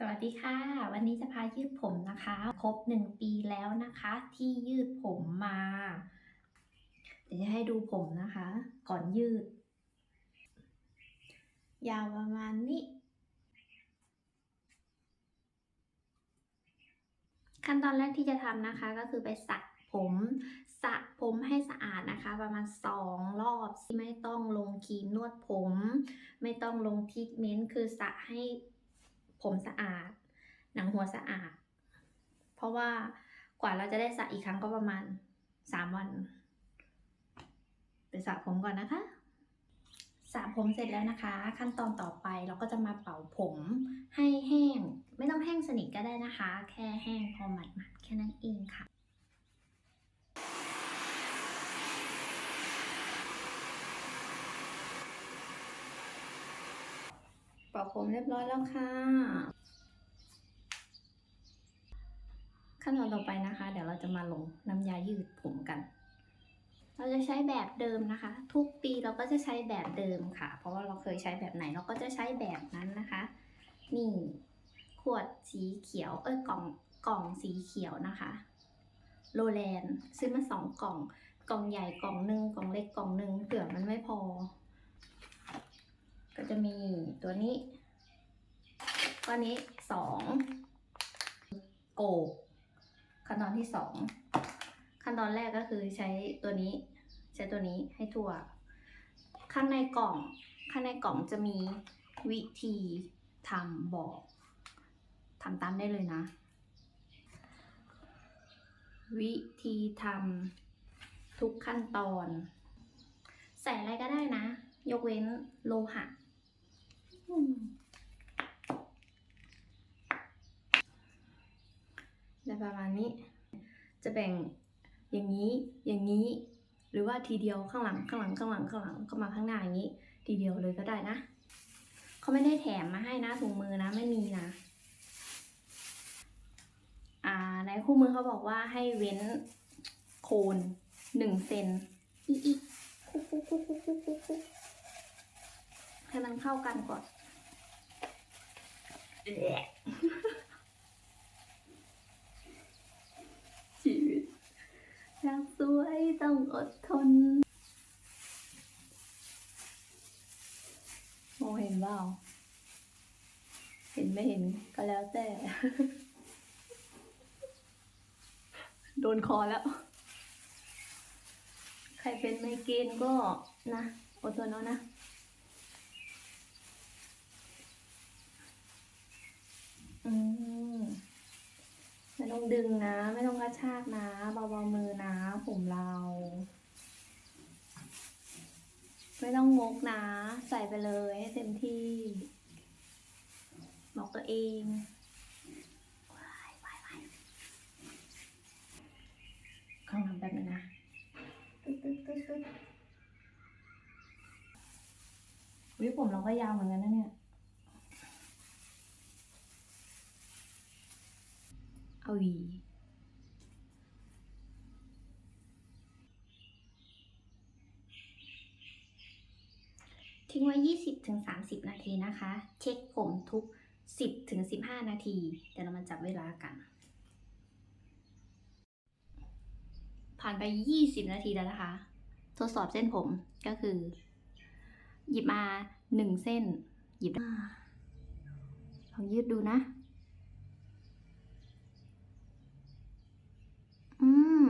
สวัสดีค่ะ วันนี้จะพายืดผมนะคะ ครบหนึ่งปีแล้วนะคะ ที่ยืดผมมา เดี๋ยวจะให้ดูผมนะคะ ก่อนยืด ยาวประมาณนี้ ขั้นตอนแรกที่จะทำนะคะก็คือไปสระผมสระผมให้สะอาดนะคะ ประมาณสองรอบไม่ต้องลงครีมนวดผม ไม่ต้องลงทรีทเมนต์คือสระให้ ผมสะอาด หนังหัวสะอาด เพราะว่ากว่าเราจะได้สระอีกครั้งก็ประมาณสามวันไปสระผมก่อนนะคะสระผมเสร็จแล้วนะคะ ขั้นตอนต่อไปเราก็จะมาเป่าผมให้แห้ง ไม่ต้องแห้งสนิทก็ได้นะคะ แค่แห้งพอหมัดๆแค่นั้นเองค่ะ เป่าผมเรียบร้อยแล้วค่ะ ขั้นตอนต่อไปนะคะ เดี๋ยวเราจะมาลงน้ำยายืดผมกัน เราจะใช้แบบเดิมนะคะ ทุกปีเราก็จะใช้แบบเดิมค่ะ เพราะว่าเราเคยใช้แบบไหนเราก็จะใช้แบบนั้นนะคะ นี่ขวดสีเขียว เอ้ยกล่องกล่องสีเขียวนะคะโรแลนซื้อมาสองกล่อง กล่องใหญ่กล่องหนึ่งกล่องเล็กกล่องหนึ่งเผื่อมันไม่พอ ก็จะมีตัวนี้ตัวนี้สองโกบขั้นตอนที่สองขั้นตอนแรกก็คือใช้ตัวนี้ ใช้ตัวนี้ให้ทั่ว ข้างในกล่อง ข้างในกล่องจะมีวิธีทำบอกทำตามได้เลยนะ วิธีทำทุกขั้นตอน ใส่อะไรก็ได้นะ ยกเว้นโลหะ ได้ประมาณนี้ จะแบ่งอย่างนี้ อย่างนี้ หรือว่าทีเดียวข้างหลัง ข้างหลัง ข้างหลัง ข้างหลัง ก็มาข้างหน้าอย่างนี้ ทีเดียวเลยก็ได้นะ เขาไม่ได้แถมมาให้นะถุงมือนะ ไม่มีนะ อ่า ในคู่มือเขาบอกว่าให้เว้นโคนหนึ่งเซนอีอีคุกคุกคุกคุกคุกคุกคุกให้มันเข้ากันก่อน ชีวิตอยากสวยต้องอดทนมองเห็นเปล่าเห็นไม่เห็นก็แล้วแต่ โดนคอแล้ว ใครเป็นไมเกรนก็นะอดทนเอานะ อืมไม่ต้องดึงนะ ไม่ต้องกระชากนะเบาๆมือนะ ผมเรา ไม่ต้องงกนะ ใส่ไปเลยให้เต็มที่บอกตัวเองข้างหลังแบบนึงนะตึ๊ดตึ๊ดตึ๊ดตึ๊ดวิผมเราก็ยาวเหมือนกันนะเนี่ย เอาวีทิ้งไว้ 20-30 นาทีนะคะ เช็คผมทุก 10-15 นาที เดี๋ยวเรามาจับเวลากัน ผ่านไป 20 นาทีแล้วนะคะ ทดสอบเส้นผมก็คือ หยิบมา 1 เส้น หยิบลองยืดดูนะ อืม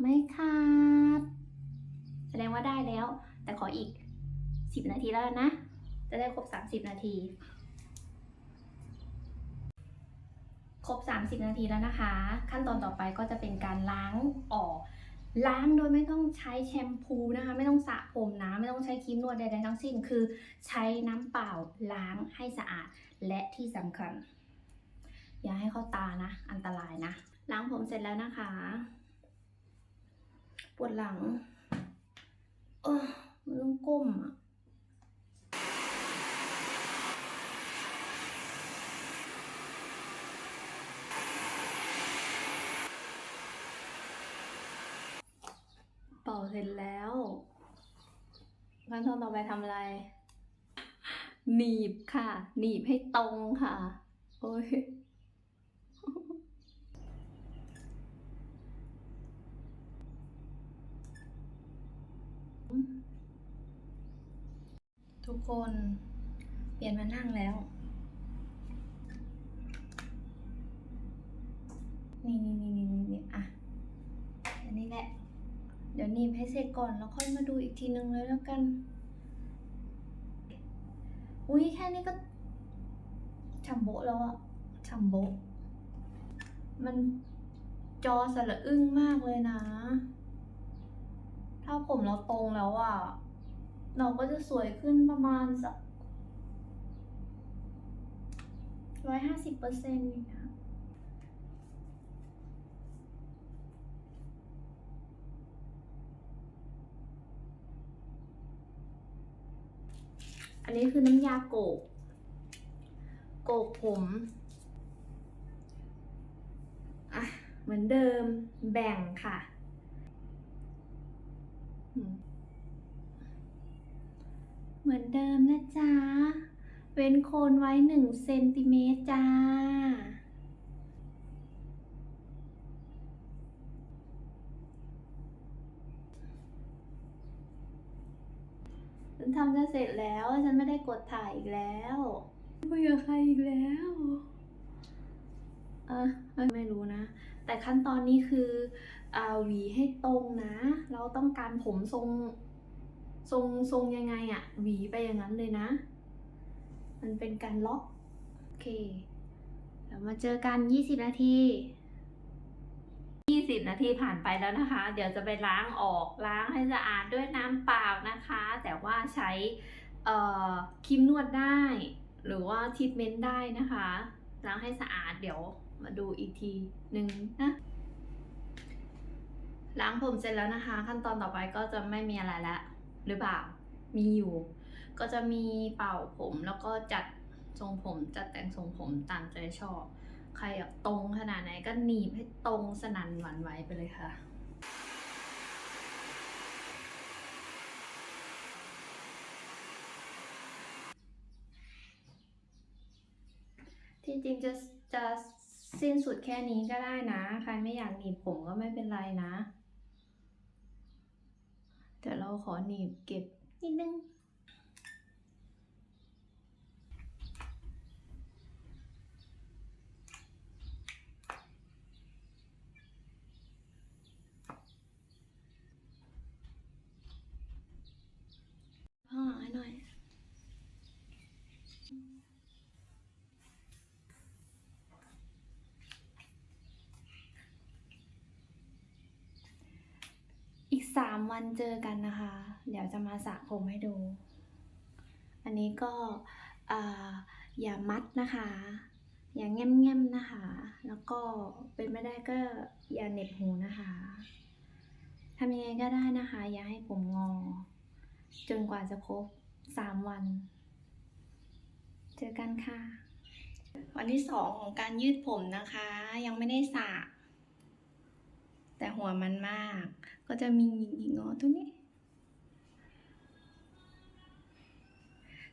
ไม่ขาด แสดงว่าได้แล้ว แต่ขออีกสิบนาทีแล้วนะ จะได้ครบสามสิบนาที ครบสามสิบนาทีแล้วนะคะ ขั้นตอนต่อไปก็จะเป็นการล้างออก ล้างโดยไม่ต้องใช้แชมพูนะคะ ไม่ต้องสระผมนะ ไม่ต้องใช้ครีมนวดใดๆทั้งสิ้น คือใช้น้ำเปล่าล้างให้สะอาด และที่สำคัญ อย่าให้เข้าตานะ อันตรายนะ ล้างผมเสร็จแล้วนะคะ ปวดหลังเออมันต้องก้มอะเป่าเสร็จแล้วขั้นตอนต่อไปทำอะไร หนีบค่ะ หนีบให้ตรงค่ะ โอ้ย ทุกคนเปลี่ยนมานั่งแล้ว นี่นี่นี่นี่นี่นอะ อันนี้แหละ เดี๋ยวนีบให้เสร็จก่อนแล้วค่อยมาดูอีกทีนึงเลยแล้วกัน อุ้ยแค่นี้ก็ฉ่ำโบแล้วอะฉ่ำโบมันจอสละอึ้งมากเลยนะ ถ้าผมเราตรงแล้วอะ เราก็จะสวยขึ้นประมาณสักร้อยห้าสิบเปอร์เซ็นต์นะ อันนี้คือน้ำยาโกก โกกผมอะเหมือนเดิมแบ่งค่ะอืม เหมือนเดิมนะจ๊ะ เว้นโคนไว้หนึ่งเซนติเมตรจ้า ฉันทำจะเสร็จแล้ว ฉันไม่ได้กดถ่ายอีกแล้วคุยกับใครอีกแล้ว เออไม่รู้นะ แต่ขั้นตอนนี้คืออ่าหวีให้ตรงนะ เราต้องการผมทรง ทรงทรงยังไงอะหวีไปอย่างนั้นเลยนะ มันเป็นการล็อก โอเคเดี๋ยวมาเจอกัน 20 นาที 20 นาทีผ่านไปแล้วนะคะ เดี๋ยวจะไปล้างออกล้างให้สะอาดด้วยน้ำเปล่านะคะ แต่ว่าใช้เอ่อครีมนวดได้ หรือว่าทรีทเมนต์ได้นะคะ ล้างให้สะอาดเดี๋ยวมาดูอีกทีหนึ่งนะล้างผมเสร็จแล้วนะคะ ขั้นตอนต่อไปก็จะไม่มีอะไรแล้ว หรือเปล่า มีอยู่ ก็จะมีเป่าผมแล้วก็จัดทรงผมจัดแต่งทรงผมตามใจชอบ ใครอยากตรงขนาดไหนก็หนีบให้ตรงสนั่นหวั่นไหวไปเลยค่ะจริงๆจะจะสิ้นสุดแค่นี้ก็ได้นะ ใครไม่อยากหนีบผมก็ไม่เป็นไรนะ แต่เราขอหนีบเก็บนิดนึงหลังให้หน่อย อีกสามวันเจอกันนะคะ เดี๋ยวจะมาสระผมให้ดู อันนี้ก็ออย่ามัดนะคะ อย่าแง้มๆนะคะ แล้วก็เป็นไม่ได้ก็อย่าเหน็บหูนะคะทำยังไงก็ได้นะคะ อย่าให้ผมงอ จนกว่าจะครบสามวัน เจอกันค่ะ วันที่สองของการยืดผมนะคะ ยังไม่ได้สระ แต่หัวมันมาก ก็จะมีหยิกๆงอตรงนี้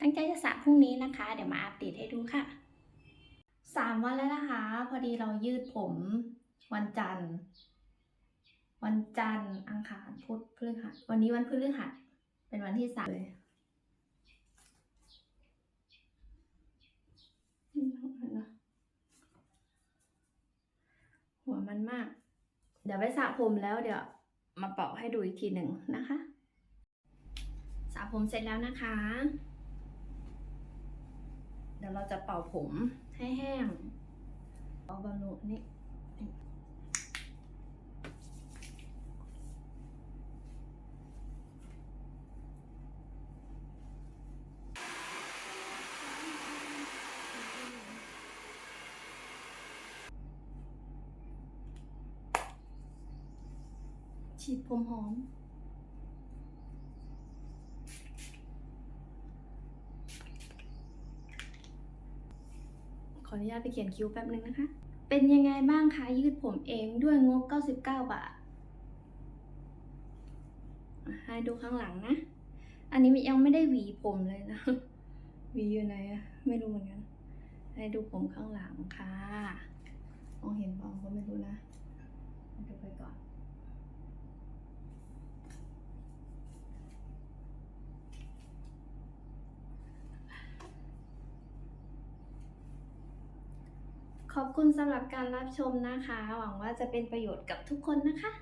ตั้งใจจะสระพรุ่งนี้นะคะ เดี๋ยวมาอัปเดตให้ดูค่ะสามวันแล้วนะคะ พอดีเรายืดผมวันจันทร์ วันจันทร์อังคารพุธพฤหัส วันนี้วันพฤหัส เป็นวันที่สามเลยหัวมันมาก เดี๋ยวไปสระผมแล้วเดี๋ยวมาเป่าให้ดูอีกทีหนึ่งนะคะ สระผมเสร็จแล้วนะคะ เดี๋ยวเราจะเป่าผมให้แห้งเอาบอลลูนนี่ ฉีดผมหอม ขออนุญาตไปเขียนคิ้วแป๊บนึงนะคะ เป็นยังไงบ้างคะยืดผมเองด้วยงบ 99 บาท ให้ดูข้างหลังนะ อันนี้ยังไม่ได้หวีผมเลยนะ หวีอยู่ไหนอะไม่รู้เหมือนกัน ให้ดูผมข้างหลังค่ะ มองเห็นเปล่าก็ไม่รู้นะดูไปก่อน ขอบคุณสำหรับการรับชมนะคะ หวังว่าจะเป็นประโยชน์กับทุกคนนะคะ